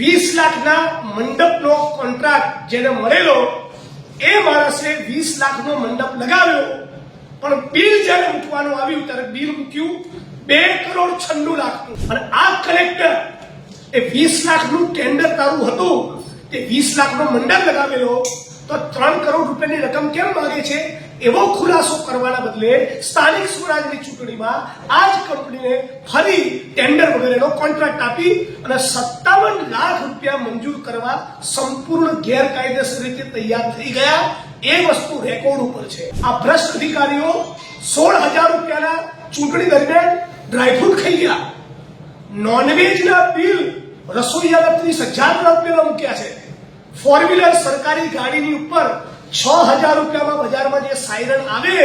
વીસ લાખના મંડપનો કોન્ટ્રાક્ટ જેને મળેલો, એ માણસે વીસ લાખનો મંડપ લગાવ્યો. પણ બિલ જ્યારે મૂકવાનું આવ્યું, ત્યારે બિલ મૂક્યું બે કરોડ છન્નું લાખનું. અને આ કલેક્ટર એ વીસ લાખનું ટેન્ડર તારું હતું, તે વીસ લાખનો મંડપ લગાવેલો, તો ત્રણ કરોડ રૂપિયાની રકમ કેમ માગે છે? એવો ખુલાસો કરવાના બદલે સ્થાનિક સ્વરાજની ચૂંટણીમાં આ જ કંપનીને ફરી ટેન્ડર વગેરેનો કોન્ટ્રાક્ટ આપી અને સત્તાવન લાખ રૂપિયા મંજૂર કરવા સંપૂર્ણ ગેરકાયદેસર રીતે તૈયાર થઈ ગયા. એ વસ્તુ રેકોર્ડ ઉપર છે. આ ભ્રષ્ટ અધિકારીઓ સોળ હજાર રૂપિયાના ચૂંટણી દરમિયાન ડ્રાયફ્રૂટ ખાઈ ગયા. નોનવેજના બિલ રસોઈયાના ત્રીસ હજાર રૂપિયાના મૂક્યા છે. ફોર વ્હીલર સરકારી ગાડીની ઉપર છ હજાર રૂપિયામાં બજારમાં જે સાયરન આવે,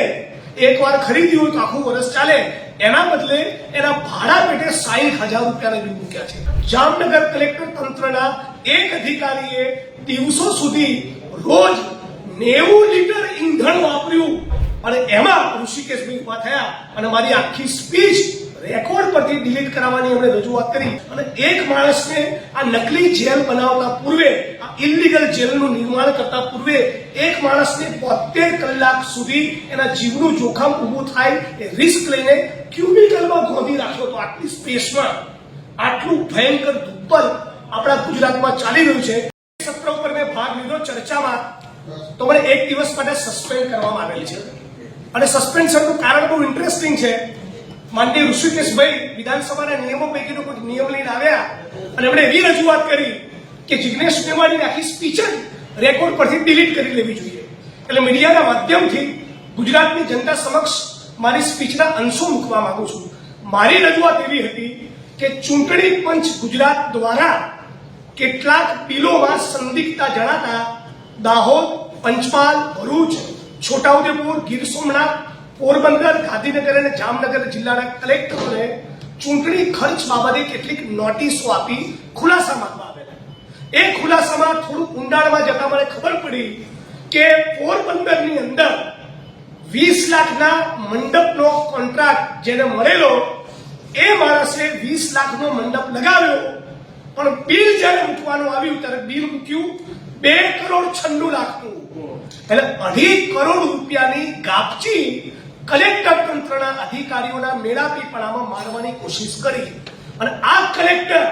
એકવાર ખરીદ્યું તો આખું વર્ષ ચાલે. એના બદલે એના ભાડા પેટે સાહીઠ હજાર રૂપિયાના બિલ મૂક્યા છે. જામનગર કલેક્ટર તંત્રના એક અધિકારીએ દિવસો સુધી રોજ નેવું લીટર ઈંધણ વાપર્યું. અને એમાં ઋષિકેશ ઊભા થયા અને મારી આખી સ્પીચ રેકોર્ડ પરથી ડિલીટ કરાવવાની અમે રજૂઆત કરી અને એક માણસને આ નકલી જેલ બનાવતા પૂર્વે, આ ઇલીગલ જેલનું નિર્માણ કરતા પૂર્વે, એક માણસને બોતેર કલાક સુધી એના જીવનું જોખમ ઊભું થાય એ રિસ્ક લઈને ક્યુબિકલમાં ગોધી રાખ્યો તો આટલી સ્પેસમાં આટલું ભયંકર દુબ્બલ આપણા ગુજરાતમાં ચાલી રહ્યું છે. સત્ર ઉપર મેં ભાગ લીધો ચર્ચામાં. તો મને એક દિવસ માટે સસ્પેન્ડ કરવામાં આવેલ છે. અને સસ્પેન્શનનું કારણ બહુ ઇન્ટરેસ્ટિંગ છે. માનનીય ઋષિકેશભાઈ વિધાનસભાના નિયમો પૈકીનો કોઈ નિયમ લઈને આવ્યા અને એમણે એવી રજૂઆત કરી કે જિગ્નેશ મેવાણીની આખી સ્પીચ રેકોર્ડ પરથી ડિલીટ કરી લેવી જોઈએ. એટલે મીડિયાના માધ્યમથી ગુજરાતની જનતા સમક્ષ મારી સ્પીચના અંશો મૂકવા માંગુ છું. મારી રજૂઆત એવી હતી કે ચૂંટણી પંચ ગુજરાત દ્વારા કેટલાક બિલોમાં સંદિગ્ધતા જણાતા દાહોદ, પંચમહાલ, ભરૂચ, છોટાઉદેપુર, ગીર સોમનાથ પોરબંદર, ગાંધીનગર અને જામનગર જિલ્લાના કલેક્ટરોને ચૂંટણી ખર્ચ બાબતે કેટલીક નોટિસો આપી ખુલાસા માંગવા આવેલા એ ખુલાસામાં થોડું ઊંડાણમાં જતા મને ખબર પડી કે પોરબંદરની અંદર વીસ લાખના મંડપનો કોન્ટ્રાક્ટ જેને મળેલો, એ માણસે વીસ લાખનો મંડપ લગાવ્યો, પણ બિલ જયારે મૂકવાનું આવ્યું ત્યારે બિલ મૂક્યું બે કરોડ છન્નું લાખનું. એટલે અઢી કરોડ રૂપિયાની ગાપચી કલેક્ટર તંત્રના અધિકારીઓના મેળાપીપણામાં મારવાની કોશિશ કરી. અને આ કલેક્ટર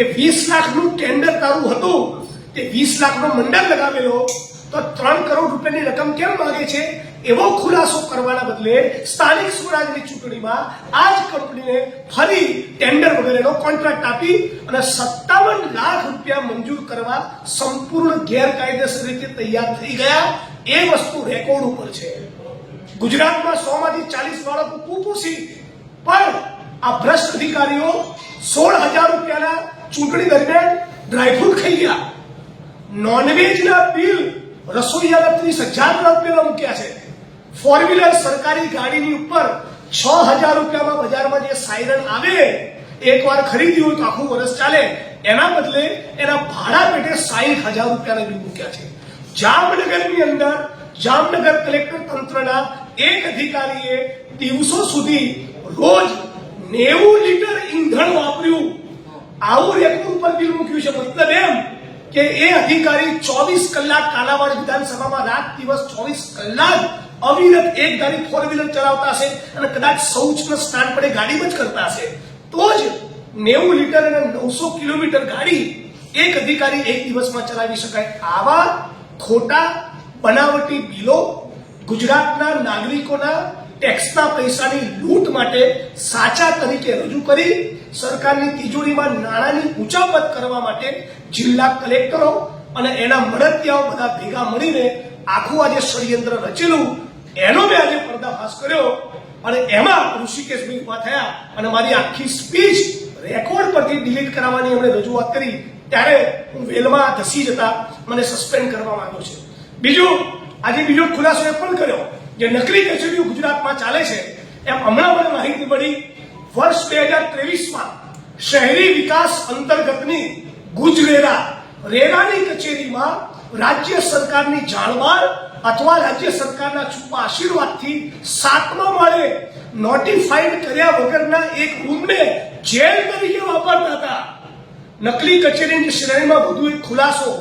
એ વીસ લાખનું ટેન્ડર તારું હતું. તે વીસ લાખનો મંડળ લગાવેલો. તો ત્રણ કરોડ રૂપિયાની રકમ કેમ માંગે છે? એવો ખુલાસો કરવાના બદલે સ્થાનિક સ્વરાજની ચૂંટણીમાં આ જ કંપનીને ફરી ટેન્ડર વગેરેનો કોન્ટ્રાક્ટ આપી અને સત્તાવન લાખ રૂપિયા મંજૂર કરવા સંપૂર્ણ ગેરકાયદેસર રીતે તૈયાર થઈ ગયા. એ વસ્તુ રેકોર્ડ ઉપર છે. ગુજરાતમાં સો માંથી ચાલીસ બાળકો કુપોષિત. પણ આ ભ્રષ્ટ અધિકારીઓ સોળ હજાર રૂપિયાના ચૂંટણી દરમિયાન ડ્રાયફ્રૂટ ખાઈ ગયા. નોનવેજના બિલ રસોઈયાના ત્રીસ હજાર રૂપિયાના મૂક્યા છે. ફોર વ્હીલર સરકારી ગાડીની ઉપર છ હજાર રૂપિયામાં બજારમાં જે સાયરન આવે, એકવાર ખરીદ્યું તો આખું વર્ષ ચાલે. એના બદલે એના ભાડા પેટે સાહીઠ હજાર રૂપિયાના બિલ મૂક્યા છે. જામનગરની અંદર જામનગર કલેક્ટર તંત્રના એક અધિકારીએ દિવસો સુધી રોજ નેવું લીટર ઈંધણ વાપર્યું. આવું રેકોર્ડ ઉપર બિલ મૂક્યું છે. મતલબ એમ કે એ અધિકારી ચોવીસ કલાક કાલાવાડ વિધાનસભામાં રાત દિવસ ચોવીસ કલાક અવિરત એક ગાડી ફોર વ્હીલર ચલાવતા હશે અને કદાચ શૌચના સ્થાન પડે ગાડીમાં જ કરતા હશે. તો જ નેવું લીટર અને નવસો કિલોમીટર ગાડી એક અધિકારી એક દિવસમાં ચલાવી શકાય. આવા ખોટા બનાવટી બિલો ગુજરાતના નાગરિકોના ટેક્સના પૈસાની લૂંટ માટે સાચા તરીકે રજૂ કરી સરકારની તિજોરીમાં નાણાંની ઊંચાપત કરવા માટે જિલ્લા કલેક્ટરો અને એના મળતિયાઓ બધા ભેગા મળીને આખું આજે ષડયંત્ર રચેલું. એનો મેં આજે પર્દાફાશ કર્યો અને એમાં ઋષિકેશભાઈ ઊભા થયા અને મારી આખી સ્પીચ રેકોર્ડ પરથી ડિલીટ કરાવવાની એમણે રજૂઆત કરી. ત્યારે હું વેલમાં ધસી જતા મને સસ્પેન્ડ કરવા માંગ્યો છે. બીજું આજે બીજો ખુલાસો એ પણ કર્યો જે નકલી કચેરીઓ ગુજરાતમાં ચાલે છે, એમ હમણાં મને માહિતી મળી, વર્ષ બે હજાર ત્રેવીસમાં શહેરી વિકાસ અંતર્ગતની ગુજરેરા, રેરાની કચેરીમાં રાજ્ય સરકારની જાણવાર અથવા રાજ્ય સરકારના છુપા આશીર્વાદથી સાતમા માળે નોટિફાઈડ કર્યા વગરના એક રૂમને જેલ તરીકે વાપરતા હતા. નકલી કચેરીની શ્રેણીમાં વધુ એક ખુલાસો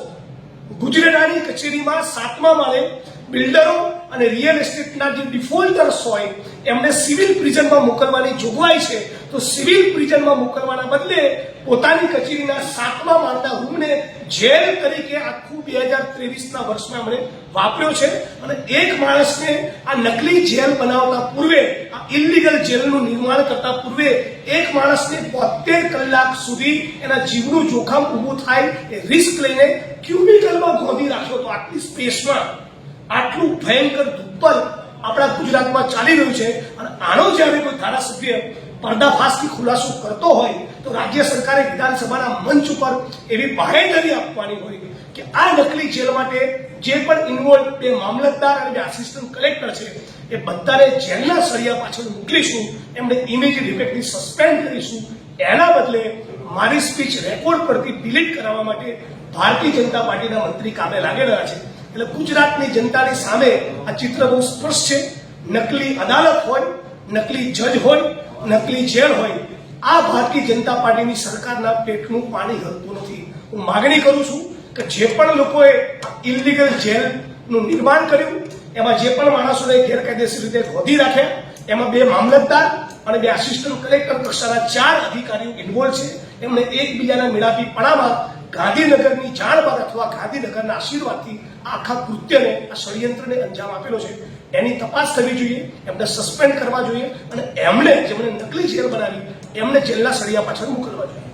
ગુજરાતની કચેરીમાં સાતમા માળે બિલ્ડરો અને રિયલ એસ્ટેટના જે ડિફોલ્ટર્સ હોય, એમને સિવિલ પ્રિઝનમાં મોકલવાની જોગવાઈ છે, તો સિવિલ પ્રિઝનમાં મોકલવાના બદલે પોતાની કચેરીના સાતમા માળના રૂમને જેલ તરીકે આખું બે હજાર ત્રેવીસના વર્ષમાં એમણે વાપર્યો છે અને એક માણસને આ નકલી જેલ બનાવતા પૂર્વે, આ ઇલીગલ જેલનું નિર્માણ કરતા પૂર્વે એક માણસને બોતેર કલાક સુધી એના જીવનું જોખમ ઊભું થાય એ રિસ્ક લઈને ક્યુબિકલમાં ગોધી રાખ્યો તો આટલી સ્પેસમાં આટલું ભયંકર દુપ્પલ આપણા ગુજરાતમાં ચાલી રહ્યું છે અને આનો જ્યારે કોઈ ધારાસભ્ય પર્દાફાશથી ખુલાસો કરતો હોય તો રાજ્ય સરકારે વિધાનસભાના મંચ ઉપર એવી બાહેધરી આપવાની હોય. કે આ નકલી જેલ માટે જે પણ ઇન્વોલ્વ બે મામલતદાર અને બે આસિસ્ટન્ટ કલેક્ટર છે, એ બધાને જેલના સળિયા પાછળ મોકલીશું એમને ઇમિડિયેટ ઇફેક્ટથી સસ્પેન્ડ કરીશું. એના બદલે મારી સ્પીચ રેકોર્ડ પરથી ડિલીટ કરાવવા માટે ભારતીય જનતા પાર્ટીના મંત્રી કામે લાગેલા છે. એટલે ગુજરાતની જનતાની સામે આ ચિત્ર બહુ સ્પષ્ટ છે. નકલી અદાલત હોય, નકલી જજ હોય, નકલી જેલ હોય, આ ભારતીય જનતા પાર્ટીની સરકારના પેટનું પાણી હલતું નથી. હું માગણી કરું છું કે જે પણ લોકોએ ઇલિગલ જેલનું નિર્માણ કર્યું, એમાં જે પણ માણસોને ગેરકાયદેસર રીતે ગોધી રાખ્યા એમાં બે મામલતદાર અને બે આસિસ્ટન્ટ કલેક્ટર કક્ષાના ચાર અધિકારીઓ ઇન્વોલ્વ છે. એમને એકબીજાના મેળાપીપણામાં ગાંધીનગરની જાણ બાદ અથવા ગાંધીનગરના આશીર્વાદથી આખા કૃત્યને, આ ષડયંત્રને અંજામ આપેલો છે. એની તપાસ થવી જોઈએ, એમને સસ્પેન્ડ કરવા જોઈએ અને એમણે જેમણે નકલી જેલ બનાવી, એમને જેલના સળિયા પાછળ મોકલવા જોઈએ.